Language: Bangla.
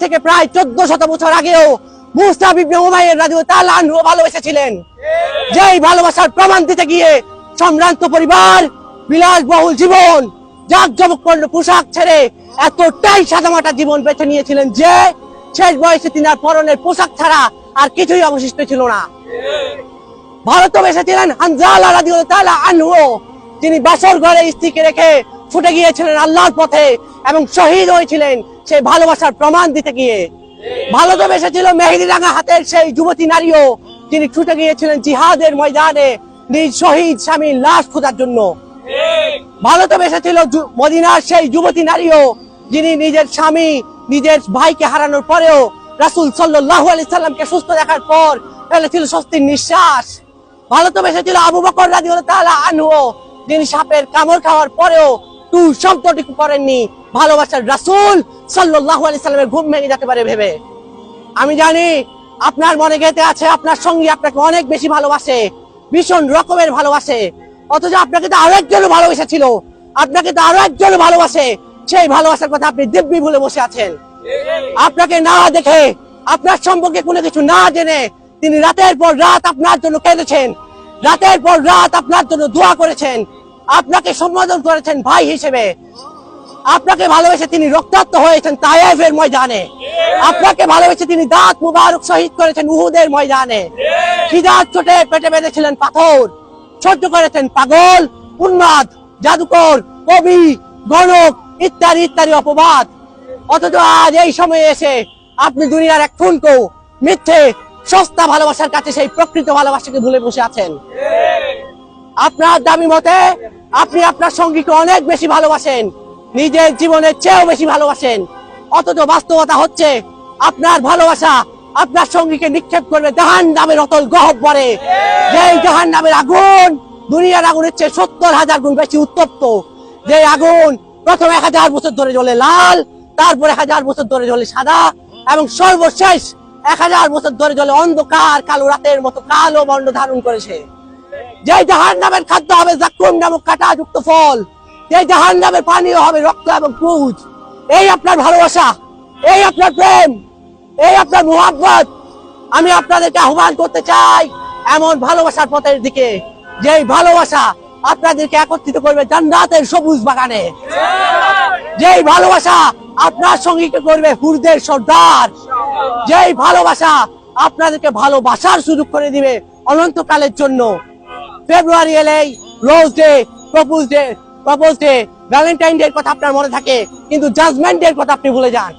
থেকে প্রায় চোদ্দ শত বছর আগেও ভালোবেসেছিলেন। ভালোবাসার প্রমাণ দিতে গিয়ে পরিবার জীবন পোশাক ছেড়ে এতটাই সাদামাটা জীবন বেছে নিয়েছিলেন যে শেষ বয়সে তিনি আর পরনের পোশাক ছাড়া আর কিছুই অবশিষ্ট ছিল না। ভারত এসেছিলেন হানজালা আনহু। তিনি বাসর ঘরে স্ত্রীকে রেখে ছুটে গিয়েছিলেন আল্লাহর পথে এবং শহীদ হয়েছিলেন সেই ভালোবাসার প্রমাণ দিতে গিয়ে। ভারত এসেছিল মেহেদি রাঙা হাতের সেই যুবতী নারীও তিনি ছুটে গিয়েছিলেন জিহাদের ময়দানে নিজ শহীদ স্বামীর লাশ খোঁজার জন্য। ভারত এসেছিল যু- মদিনার সেই যুবতী নারীও, যিনি নিজের স্বামী, নিজের ভাইকে হারানোর পরেও রাসূল সাল্লাল্লাহু আলাইহি সাল্লামকে সুস্থ দেখার পর ফেলেছিল স্বস্তির নিঃশ্বাস। ভারত এসেছিল আবু বকর রাদিয়াল্লাহু তাআলা আনহু, যিনি সাপের কামড় খাওয়ার পরেও টু শব্দটুকু করেননি। ভালোবাসার রাসুল সাল্লাল্লাহু আলি সাল্লামের ঘুম ভেঙে যেতে পারে ভেবে। আমি জানি আপনার মনে গেতে আছে, আপনার সঙ্গী আপনাকে অনেক বেশি ভালোবাসে, ভীষণ রকমের ভালোবাসে। অথচ আপনাকে তো আরও একজনও ভালোবেসেছিল। আপনাকে তো আরও একজনও ভালোবাসে। সেই ভালোবাসার কথা আপনি দিব্যি ভুলে বসে আছেন। আপনাকে না দেখে, আপনার সম্পর্কে কোনো কিছু না জেনে তিনি রাতের পর রাত আপনার জন্য কেঁদেছেন। রাতের পর রাত আপনার জন্য দোয়া করেছেন। আপনাকে সম্বোধন করেছেন ভাই হিসেবে। আপনাকে ভালোবেসে তিনি রক্তাক্ত হয়েছেন তায়েফের ময়দানে। আপনাকে ভালোবেসে তিনি দাঁত মুবারক শহীদ করেছেন উহুদের ময়দানে। খিদার চোটে পেটে বেঁধেছিলেন পাথর, সহ্য করেছেন পাগল, উন্মাদ, জাদুকর, কবি, গণক ইত্যাদি ইত্যাদি অপবাদ। অথচ আজ এই সময়ে এসে আপনি দুনিয়ার এক ঠুনকো মিথ্যে, সস্তা ভালোবাসার কাছে সেই প্রকৃত ভালোবাসাকে ভুলে বসে আছেন। আপনার দাবি মতে আপনি আপনার সঙ্গীকে অনেক বেশি ভালোবাসেন। নিজের জীবনের চেয়েও বেশি ভালোবাসেন। অথচ বাস্তবতা হচ্ছে আপনার ভালোবাসা আপনার সঙ্গীকে নিক্ষেপ করবে জাহান নামের অতল গহব্বরে যে জাহান নামের আগুন দুনিয়ার আগুনের চেয়ে সত্তর হাজার গুণ বেশি উত্তপ্ত। যে আগুন প্রথম এক হাজার বছর ধরে জ্বলে লাল তারপরে হাজার বছর ধরে জ্বলে সাদা এবং সর্বশেষ এক হাজার বছর ধরে জ্বলে অন্ধকার কালো রাতের মতো কালো বর্ণ ধারণ করেছে। যে জাহান নামের খাদ্য হবে নামক কাটা যুক্ত ফল যে জাহান নামের পানীয় হবে রক্ত এবং পুজ, এই আপনার ভালোবাসা, এই আপনার প্রেম, এই আপনার মোহাব্বত, আমি আপনাদেরকে আহ্বান করতে চাই এমন ভালোবাসার পথের দিকে, যেই ভালোবাসা আপনাদেরকে একত্রিত করবে জান্নাতের সবুজ বাগানে। যেই ভালোবাসা আপনার সঙ্গীকে করবে হুরদের সর্দার। যেই ভালোবাসা আপনাদেরকে ভালোবাসার সুযোগ করে দিবে অনন্তকালের জন্য। ফেব্রুয়ারি এলেই rose day, propose day propose day, valentine day কথা আপনার মনে থাকে, কিন্তু জাজমেন্ট ডে কথা আপনি ভুলে যান।